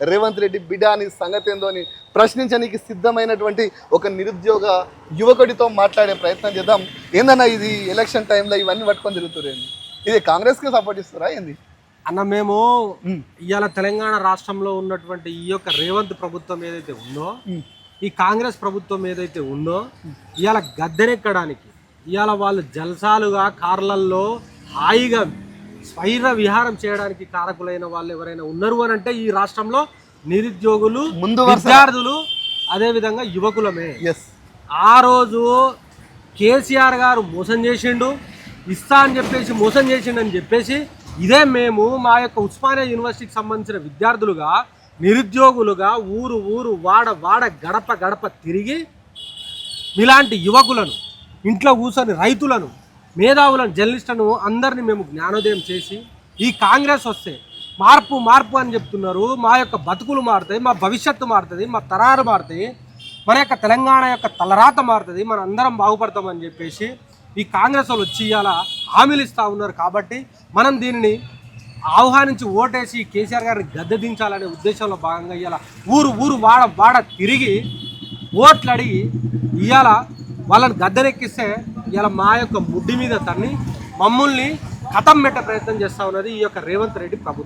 రేవంత్ రెడ్డి బిడ్డ అని సంగతి ఏందో అని ప్రశ్నించడానికి సిద్ధమైనటువంటి ఒక నిరుద్యోగ యువకుడితో మాట్లాడే ప్రయత్నం చేద్దాం ఏందన్నా ఇది ఎలక్షన్ టైంలో ఇవన్నీ పట్టుకొని తిరుగుతురేంది ఇది కాంగ్రెస్కి సపోర్ట్ ఇస్తారా ఏంది అన్న మేము. ఇవాళ తెలంగాణ రాష్ట్రంలో ఉన్నటువంటి ఈ యొక్క రేవంత్ ప్రభుత్వం ఏదైతే ఉందో. ఈ కాంగ్రెస్ ప్రభుత్వం ఏదైతే ఉందో ఇవాళ గద్దెనెక్కడానికి ఇవాళ వాళ్ళు జల్సాలుగా కార్లల్లో హాయిగా స్వైర విహారం చేయడానికి కారకులైన వాళ్ళు ఎవరైనా ఉన్నారు అని అంటే ఈ రాష్ట్రంలో నిరుద్యోగులు ముందు విద్యార్థులు అదేవిధంగా యువకులమే. ఎస్ ఆ రోజు కేసీఆర్ గారు మోసం చేసిండు ఇస్తా అని చెప్పేసి మోసం చేసిండు అని చెప్పేసి ఇదే మేము మా యొక్క ఉస్మానియా యూనివర్సిటీకి సంబంధించిన విద్యార్థులుగా నిరుద్యోగులుగా ఊరు ఊరు వాడ వాడ గడప గడప తిరిగి ఇలాంటి యువకులను ఇంట్లో కూర్చొని రైతులను మేధావులను జర్నలిస్టులను అందరినీ మేము జ్ఞానోదయం చేసి ఈ కాంగ్రెస్ వస్తే మార్పు మార్పు అని చెప్తున్నారు. మా యొక్క బతుకులు మారుతాయి మా భవిష్యత్తు మారుతుంది మా తరాలు మారుతాయి. మన యొక్క తెలంగాణ యొక్క తలరాత మారుతుంది మన అందరం బాగుపడతామని చెప్పేసి ఈ కాంగ్రెస్ వాళ్ళు వచ్చి ఇవాళ హామీలు ఇస్తూ ఉన్నారు. కాబట్టి మనం దీనిని ఆహ్వానించి ఓటేసి కేసీఆర్ గారిని గద్దె దించాలనే ఉద్దేశంలో భాగంగా ఇవాళ ఊరు ఊరు వాడ వాడ తిరిగి ఓట్లు అడిగి ఇవాళ వాళ్ళని గద్దెనెక్కిస్తే ఇలా మా యొక్క ముడ్డి మీద తన్ని మమ్మల్ని కథం పెట్టే ప్రయత్నం చేస్తా ఉన్నది ఈ యొక్క రేవంత్ రెడ్డి ప్రభుత్వం.